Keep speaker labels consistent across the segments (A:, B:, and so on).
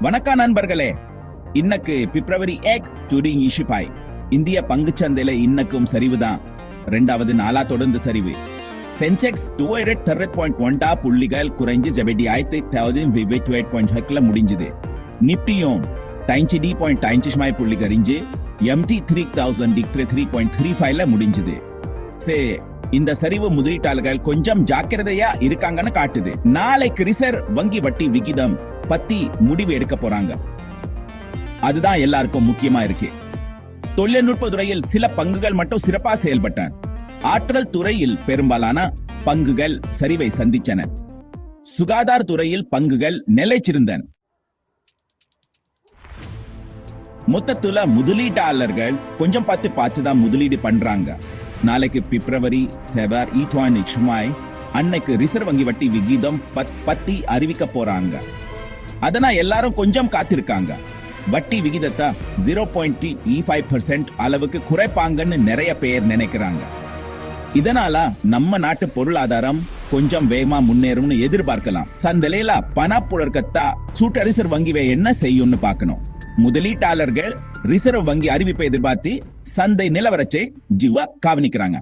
A: வணக்கம் நண்பர்களே. இன்னக்கு பிப்ரவரி ஏக் டூரிங் இஷிபாய். இந்திய பங்குச்சந்தையில இன்னக்கும் சரிவுதான் ரெண்டாவது நாளா தொடர்ந்து சரிவு. Sensex two hundred thirty point ஒன்டா புள்ளிகள் குறைஞ்சு ஜெபடி ஆயிரத்தி தௌசண்ட் விவேட் எயிட் பாயிண்ட் ஹெக்ல முடிஞ்சது. நிப்டியும் டைன்சி டி பாயிண்ட் டைன்சிஷ்மாய் புள்ளி கரிஞ்சு எம்டி த்ரீ தௌசண்ட் டிக்ரி த்ரீ பாயிண்ட் த்ரீ ஃபைவ்ல முடிஞ்சது. சே இந்த சரிவு முதலீட்டாளர்கள் கொஞ்சம் ஜாக்கிரதையா இருக்காங்கன்னு காட்டுது. நாளைக்கு ரிசர்வ் வங்கி வட்டி விகிதம் பத்தி முடிவு எடுக்க போறாங்க. அதுதான் எல்லாருக்கும் முக்கியமா இருக்கு. தொழில்நுட்ப துறையில் சில பங்குகள் மட்டும் சிறப்பா செயல்பட்டன. ஆற்றல் துறையில் பெரும்பாலான பங்குகள் சரிவை சந்திச்சன. சுகாதார துறையில் பங்குகள் நிலைச்சிருந்தன. மொத்தத்துல முதலீட்டாளர்கள் கொஞ்சம் பார்த்து பார்த்து தான் முதலீடு பண்றாங்க. நாளைக்கு பிப்ரவரி செவர் ஈட்வான் இக்ஷ்மாய் அன்னைக்கு ரிசர்வ் வங்கி வட்டி விகிதம் பத்- பத்தி அறிவிக்க போறாங்க. அதனால் எல்லாரும் கொஞ்சம் காத்திருக்காங்க. வட்டி விகிதத்தை ஜீரோ பாயிண்ட் இ ஃபைவ் பர்சன்ட் அளவுக்கு குறைப்பாங்கன்னு நிறைய பேர் நினைக்கிறாங்க. இதனால நம்ம நாட்டு பொருளாதாரம் கொஞ்சம் வேகமா முன்னேறும்னு எதிர்பார்க்கலாம். சந்தையில பணப்புழக்கத்தா சூட்ட ரிசர்வ் வங்கி என்ன செய்யும்னு பார்க்கணும். முதலீட்டாளர்கள் ரிசர்வ் வங்கி அறிவிப்பை எதிர்பார்த்து சந்தை நிலவரச்சை ஜீவா காவனிக்கிறாங்க.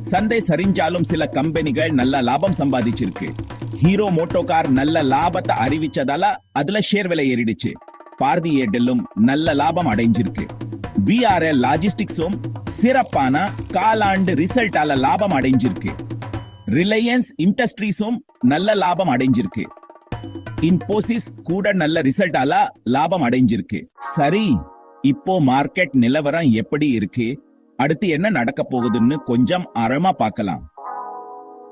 A: சந்தை சரிஞ்சாலும் சில கம்பெனிகள் நல்ல லாபம் சம்பாதிச்சிருக்கு. ஹீரோ மோட்டோ கார் நல்ல லாபத்தை அறிவிச்சதால அதுல ஷேர் விலை ஏறிடுச்சு. பாரதி ஏர்டெல்லும் நல்ல லாபம் அடைஞ்சிருக்கு. விஆர்எல் லாஜிஸ்டிக்ஸும் சிறப்பான காலாண்டு ரிசல்ட்டால லாபம் அடைஞ்சிருக்கு. ரிலையன்ஸ் இண்டஸ்ட்ரீஸும் நல்ல லாபம் அடைஞ்சிருக்கு. இன்போசிஸ் கூட நல்ல ரிசல்ட்டால லாபம் அடைஞ்சிருக்கு. சரி இப்போ மார்க்கெட் நிலவரம் எப்படி இருக்கு? அடுத்து என்ன நடக்க போகுதுன்னு கொஞ்சம் ஆழமா பார்க்கலாம்.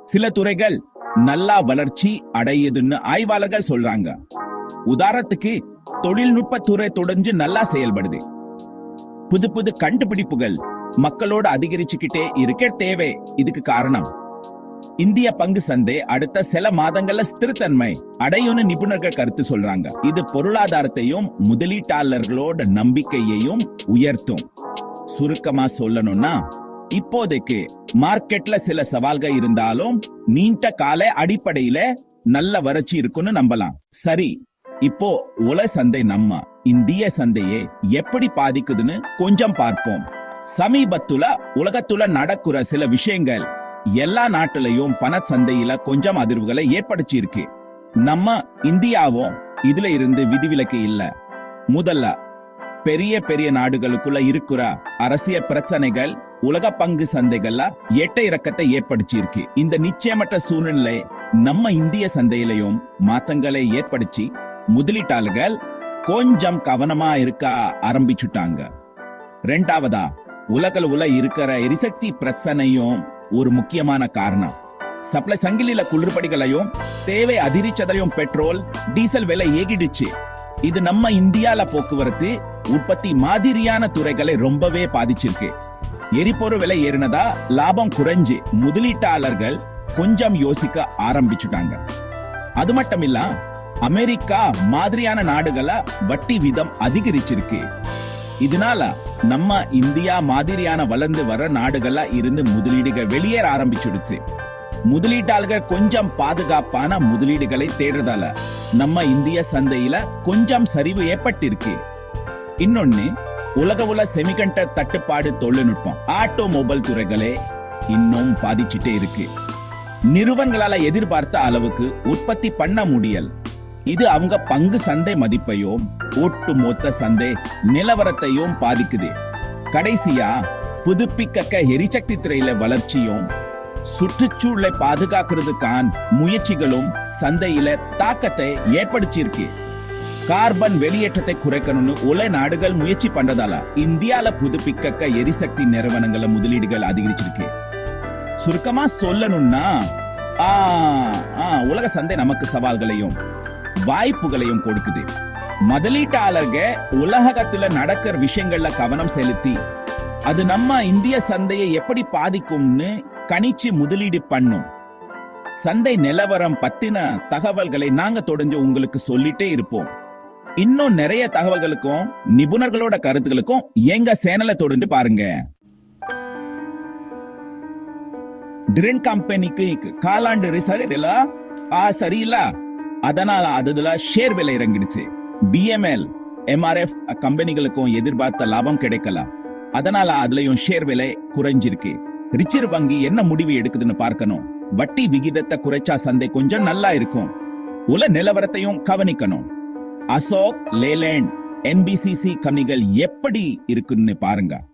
A: சில துறைகள் நல்லா வளர்ச்சி அடையுதுன்னு ஆய்வாளர்கள் சொல்றாங்க. உதாரணத்துக்கு தொழில்நுட்ப துறை தொடர்ந்து நல்லா செயல்படுது. புது புது கண்டுபிடிப்புகள் மக்களோட அதிகரிச்சுக்கிட்டே இருக்க தேவை. இதுக்கு காரணம். இந்திய பங்கு சந்தை அடுத்த சில மாதங்கள்ல ஸ்திரத்தன்மை அடையும்னு நிபுணர்கள் கருத்து சொல்றாங்க. இது பொருளாதாரத்தையும் முதலீட்டாளர்களோட நம்பிக்கையையும் உயர்த்தும். சுருக்கமா சொல்லணும்னா இப்போதைக்கு மார்க்கெட்ல சில சவால்கள் இருந்தாலும் நீண்ட கால அடிப்படையில நல்ல வறட்சி இருக்குன்னு நம்பலாம். சரி இப்போ உல சந்தை நம்ம இந்திய சந்தையை எப்படி பாதிக்குதுன்னு கொஞ்சம் பார்ப்போம். சமீபத்துல உலகத்துல நடக்கிற சில விஷயங்கள் எல்லா நாட்டிலையும் பண சந்தையில கொஞ்சம் அதிர்வுகளை ஏற்படுத்தியிருக்கு. நம்ம இந்தியாவும் இதுல இருந்து விதிவிலக்கு இல்ல. முதல்ல பெரிய பெரிய நாடுகளுக்குள்ள இருக்கிற அரசியல் பிரச்சனைகள் உலக பங்கு சந்தைகள்ல எட்ட இறக்கத்தை ஏற்படுத்தியிருக்கு. இந்த நிச்சயமற்ற சூழ்நிலை நம்ம இந்திய சந்தையிலையும் மாற்றங்களை ஏற்படுத்தி முதலீட்டாளர்கள் கொஞ்சம் கவனமா இருக்க ஆரம்பிச்சுட்டாங்க. ரெண்டாவதா உலகில் உள்ள இருக்கிற எரிசக்தி பிரச்சனையும் ஒரு முக்கியமான காரணம். சப்ளை சங்கிலில குளிர்படிகளையும் தேவை அதிரிச்சதையும் பெட்ரோல் டீசல் விலை ஏகிடுச்சு. இது நம்ம இந்தியால போக்குவரத்து உற்பத்தி மாதிரியான துறைகளை ரொம்பவே பாதிச்சிருக்கு. எரிபொருள் விலை ஏறினதா லாபம் குறைஞ்சு முதலீட்டாளர்கள் கொஞ்சம் யோசிக்க ஆரம்பிச்சுட்டாங்க. அது மட்டும் இல்ல அமெரிக்கா மாதிரியான நாடுகளை வட்டி வீதம் அதிகரிச்சிருக்கு. இதனால நம்ம இந்தியா மாதிரியான வளர்ந்து வர நாடுகளா இருந்து முதலீடுகள் வெளியேற ஆரம்பிச்சிடுச்சு. முதலீட்டாளர்கள் கொஞ்சம் பாதுகாப்பான முதலீடுகளை தேடுறதால நம்ம இந்திய சந்தையில கொஞ்சம் சரிவு ஏற்பட்டிருக்கு. இன்னொன்னு உலக உல செமிகண்டர் தட்டுப்பாடு தொழில்நுட்பம் ஆட்டோமொபைல் துறைகளே இன்னும் பாதிச்சுட்டே இருக்கு. நிறுவனங்களால எதிர்பார்த்த அளவுக்கு உற்பத்தி பண்ண முடியல். இது அவங்க பங்கு சந்தை மதிப்பையும் ஒட்டு மொத்த சந்தை நிலவரத்தையும் பாதிக்குது. கடைசியா புதுப்பிக்க எரிசக்தி துறையில வளர்ச்சியும் சுற்றுச்சூழலை பாதுகாக்கிறதுக்கான முயற்சிகளும் சந்தையில தாக்கத்தை ஏற்படுத்தியிருக்கு. கார்பன் வெளியேற்றத்தை குறைக்கணும்னு உல நாடுகள் முயற்சி பண்றதால இந்தியால புதுப்பிக்க எரிசக்தி நிறுவனங்கள முதலீடுகள் அதிகரிச்சிருக்கு. சுருக்கமா சொல்லணும்னா உலக சந்தை நமக்கு சவால்களையும் வாய்ப்புகளையும் கொடுக்குது. முதலீட்டாளர்க உலகத்துல நடக்கிற விஷயங்கள்ல கவனம் செலுத்தி அது நம்ம இந்திய சந்தையை எப்படி பாதிக்கும்னு கணிச்சு முதலீடு பண்ணும். சந்தை நிலவரம் பத்தின தகவல்களை நாங்க தொடர்ந்து உங்களுக்கு சொல்லிட்டே இருப்போம். இன்னும் நிறைய தகவல்களுக்கும் நிபுணர்களோட கருத்துக்களுக்கும் எங்க சேனலை தொடர்ந்து பாருங்க. ட்ரின் கம்பெனிக்கு காலாண்டு ரிசல்ட் இல்ல? ஆ சரியில்லை. அதனால அதுல ஷேர் விலை இறங்கிடுச்சு. பிஎம்எல் எம்ஆர்எஃப் கம்பெனிகளுக்கும் எதிர்பார்த்த லாபம் கிடைக்கல. அதனால அதுலயும் ஷேர் விலை குறைஞ்சிருக்கு. ரிச்சர் வங்கி என்ன முடிவு எடுக்குதுன்னு பார்க்கணும். வட்டி விகிதத்தை குறைச்சா சந்தை கொஞ்சம் நல்லா இருக்கும். உல நிலவரத்தையும் கவனிக்கணும். அசோக் லேலேண்ட் என்பிசிசி கம்பெனிகள் எப்படி இருக்குன்னு பாருங்க.